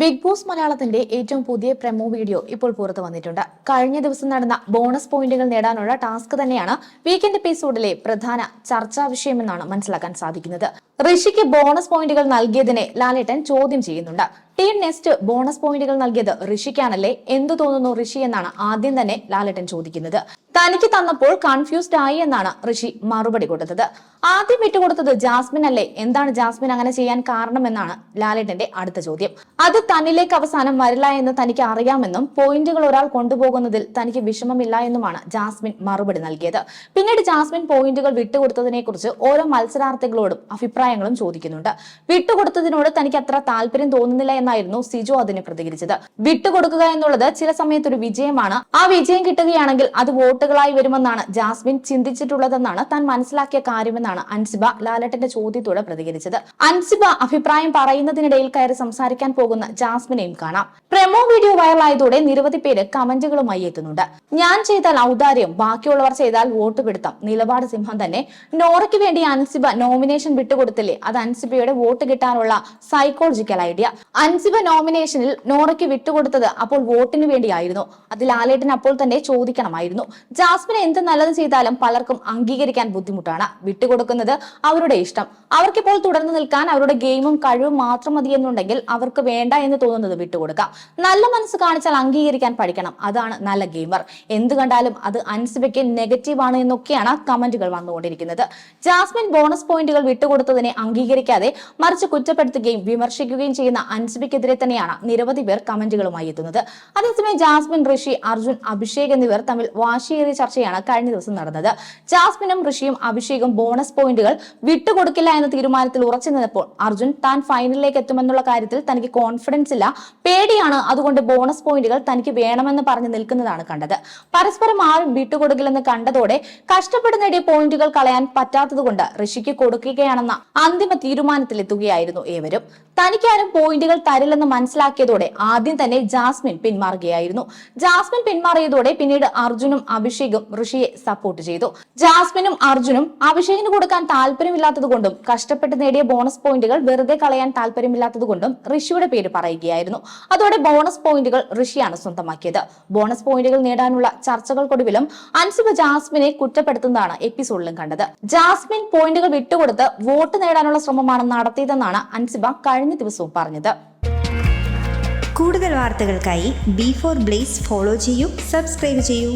Big boss മലയാളത്തിന്റെ ഏറ്റവും പുതിയ പ്രമോ വീഡിയോ ഇപ്പോൾ പുറത്തു വന്നിട്ടുണ്ട്. കഴിഞ്ഞ ദിവസം നടന്ന ബോണസ് പോയിന്റുകൾ നേടാനുള്ള ടാസ്ക് തന്നെയാണ് വീക്കെൻഡ് എപ്പിസോഡിലെ പ്രധാന ചർച്ചാ വിഷയമെന്നാണ് മനസ്സിലാക്കാൻ സാധിക്കുന്നത്. ഋഷിക്ക് ബോണസ് പോയിന്റുകൾ നൽകിയതിനെ ലാലേട്ടൻ ചോദ്യം ചെയ്യുന്നുണ്ട്. ടീം നെസ്റ്റ് ബോണസ് പോയിന്റുകൾ നൽകിയത് ഋഷിക്കാണല്ലേ? എന്തു തോന്നുന്നു ഋഷി എന്നാണ് ആദ്യം തന്നെ ലാലേട്ടൻ ചോദിക്കുന്നത്. തനിക്ക് തന്നപ്പോൾ കൺഫ്യൂസ്ഡ് ആയി എന്നാണ് ഋഷി മറുപടി കൊടുത്തത്. ആദ്യം വിട്ടുകൊടുത്തത് ജാസ്മിൻ അല്ലേ? എന്താണ് ജാസ്മിൻ അങ്ങനെ ചെയ്യാൻ കാരണം എന്നാണ് ലാലേട്ടന്റെ അടുത്ത ചോദ്യം. അത് തന്നിലേക്ക് അവസാനം വരില്ല എന്ന് തനിക്ക് അറിയാമെന്നും പോയിന്റുകൾ ഒരാൾ കൊണ്ടുപോകുന്നതിൽ തനിക്ക് വിഷമമില്ല എന്നുമാണ് ജാസ്മിൻ മറുപടി നൽകിയത്. പിന്നീട് ജാസ്മിൻ പോയിന്റുകൾ വിട്ടുകൊടുത്തതിനെ കുറിച്ച് ഓരോ മത്സരാർത്ഥികളോടും അഭിപ്രായങ്ങളും ചോദിക്കുന്നുണ്ട്. വിട്ടുകൊടുത്തതിനോട് തനിക്ക് അത്ര താല്പര്യം തോന്നുന്നില്ല എന്നായിരുന്നു സിജു അതിന് പ്രതികരിച്ചത്. വിട്ടുകൊടുക്കുക എന്നുള്ളത് ചില സമയത്ത് ഒരു വിജയമാണ്. ആ വിജയം കിട്ടുകയാണെങ്കിൽ അത് വോട്ടുകളായി വരുമെന്നാണ് ജാസ്മിൻ ചിന്തിച്ചിട്ടുള്ളതെന്നാണ് താൻ മനസ്സിലാക്കിയ കാര്യമെന്നാണ് അൻസിബ ലാലട്ടന്റെ ചോദ്യത്തോട് പ്രതികരിച്ചത്. അൻസിബ അഭിപ്രായം പറയുന്നതിനിടയിൽ കയറി സംസാരിക്കാൻ പോകുന്ന ജാസ്മിനെയും കാണാം. പ്രമോ വീഡിയോ വൈറലായതോടെ നിരവധി പേര് കമന്റുകളുമായി എത്തുന്നുണ്ട്. ഞാൻ ചെയ്താൽ ഔദാര്യം ബാക്കിയുള്ളവർ ചെയ്താൽ വോട്ട് പിടുത്തം നിലപാട് സിംഹം തന്നെ. നോറയ്ക്ക് വേണ്ടി അൻസിബ നോമിനേഷൻ വിട്ടുകൊടുത്തില്ലേ? അത് അൻസിബയുടെ വോട്ട് കിട്ടാനുള്ള സൈക്കോളജിക്കൽ ഐഡിയ അൻസിബ നോമിനേഷനിൽ നോറയ്ക്ക് വിട്ടുകൊടുത്തത് അപ്പോൾ വോട്ടിന് വേണ്ടിയായിരുന്നു. അത് ലാലേട്ടൻ അപ്പോൾ തന്നെ ചോദിക്കണമായിരുന്നു. ജാസ്മിൻ എന്ത് നല്ലത് ചെയ്താലും പലർക്കും അംഗീകരിക്കാൻ ബുദ്ധിമുട്ടാണ്. വിട്ടുകൊടുക്കുന്നത് അവരുടെ ഇഷ്ടം. അവർക്കിപ്പോൾ തുടർന്ന് നിൽക്കാൻ അവരുടെ ഗെയിമും കഴിവും മാത്രം മതി എന്നുണ്ടെങ്കിൽ അവർക്ക് വേണ്ട എന്ന് തോന്നുന്നത് വിട്ടുകൊടുക്കാം. നല്ല മനസ്സ് കാണിച്ചാൽ അംഗീകരിക്കാൻ പഠിക്കണം. അതാണ് നല്ല ഗെയിമർ. എന്ത് കണ്ടാലും അത് അൻസിബയ്ക്ക് നെഗറ്റീവ് ആണ് എന്നൊക്കെയാണ് കമന്റുകൾ വന്നുകൊണ്ടിരിക്കുന്നത്. ജാസ്മിൻ ബോണസ് പോയിന്റുകൾ വിട്ടുകൊടുത്തതിനെ അംഗീകരിക്കാതെ മറിച്ച് കുറ്റപ്പെടുത്തുകയും വിമർശിക്കുകയും ചെയ്യുന്ന അൻസിബയ്ക്കെതിരെ തന്നെയാണ് നിരവധി പേർ കമന്റുകളുമായി എത്തുന്നത്. അതേസമയം ജാസ്മിൻ ഋഷി അർജുൻ അഭിഷേക് എന്നിവർ തമ്മിൽ വാശിയേറിയ ചർച്ചയാണ് കഴിഞ്ഞ ദിവസം നടന്നത്. ജാസ്മിനും ഋഷിയും അഭിഷേകും ബോണസ് പോയിന്റുകൾ വിട്ടുകൊടുക്കില്ല എന്ന തീരുമാനത്തിൽ ഉറച്ചു നിന്നപ്പോൾ അർജുൻ താൻ ഫൈനലിലേക്ക് എത്തുമെന്നുള്ള കാര്യത്തിൽ തനിക്ക് കോൺഫിഡൻസ് ഇല്ല. പേടിയാണ് അതുകൊണ്ട് ബോണസ് പോയിന്റുകൾ തനിക്ക് വേണമെന്ന് പറഞ്ഞു നിൽക്കുന്നതാണ് കണ്ടത്. പരസ്പരം ആരും വിട്ടുകൊടുക്കില്ലെന്ന് കണ്ടതോടെ കഷ്ടപ്പെട്ട് നേടിയ പോയിന്റുകൾ കളയാൻ പറ്റാത്തതുകൊണ്ട് ഋഷിക്ക് കൊടുക്കുകയാണെന്ന അന്തിമ തീരുമാനത്തിലെത്തുകയായിരുന്നു ഏവരും. തനിക്കാരും പോയിന്റുകൾ തരില്ലെന്ന് മനസ്സിലാക്കിയതോടെ ആദ്യം തന്നെ ജാസ്മിൻ പിന്മാറുകയായിരുന്നു. ജാസ്മിൻ പിന്മാറിയതോടെ പിന്നീട് അർജുനും അഭിഷേകും ഋഷിയെ സപ്പോർട്ട് ചെയ്തു. ജാസ്മിനും അർജുനും അഭിഷേകിന് കൊടുക്കാൻ താല്പര്യമില്ലാത്തതുകൊണ്ടും കഷ്ടപ്പെട്ട് നേടിയ ബോണസ് പോയിന്റുകൾ വെറുതെ കളയാൻ താല്പര്യമില്ലാത്തതുകൊണ്ടും ഋഷിയുടെ പേര് പറയുകയായിരുന്നു. അതോടെ ബോണസ് പോയിന്റുകൾ ഋഷിയാണ് സ്വന്തമാക്കിയത്. ബോണസ് പോയിന്റുകൾ നേടാനുള്ള ചർച്ചകൾക്കൊടുവിലും അൻസിബ ജാസ്മിനെ കുറ്റപ്പെടുത്തുന്നതാണ് എപ്പിസോഡിലും കണ്ടത്. ജാസ്മിൻ പോയിന്റുകൾ വിട്ടുകൊടുത്ത് വോട്ട് നേടാനുള്ള ശ്രമമാണ് നടത്തിയതെന്നാണ് അൻസിബ കഴിഞ്ഞ ദിവസവും പറഞ്ഞത്. കൂടുതൽ വാർത്തകൾക്കായി ബി ഫോർ ബ്ലേസ് ഫോളോ ചെയ്യൂ സബ്സ്ക്രൈബ് ചെയ്യൂ.